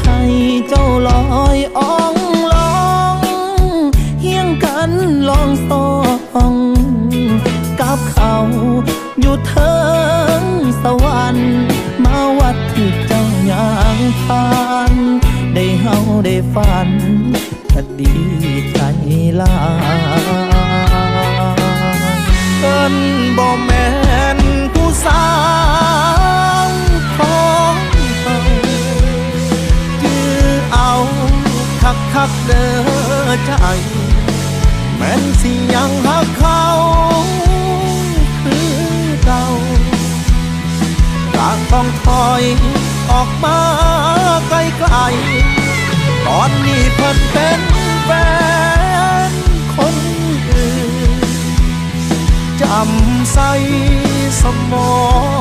ให้เจ้าลอยอ่องลองเฮียงกันลองสองกับเขาอยู่เทิงสวรรค์มาวัดที่เจ้าย่างผ่านได้เฮาได้ฝันก็ดีใจลา คักเด้อใจแม่นสิยังหักเขาคือเก่าก็ต้องถอยออกมาไกลๆตอนนี้เพิ่นเป็นแฟนคนอื่นจำใส่สมอง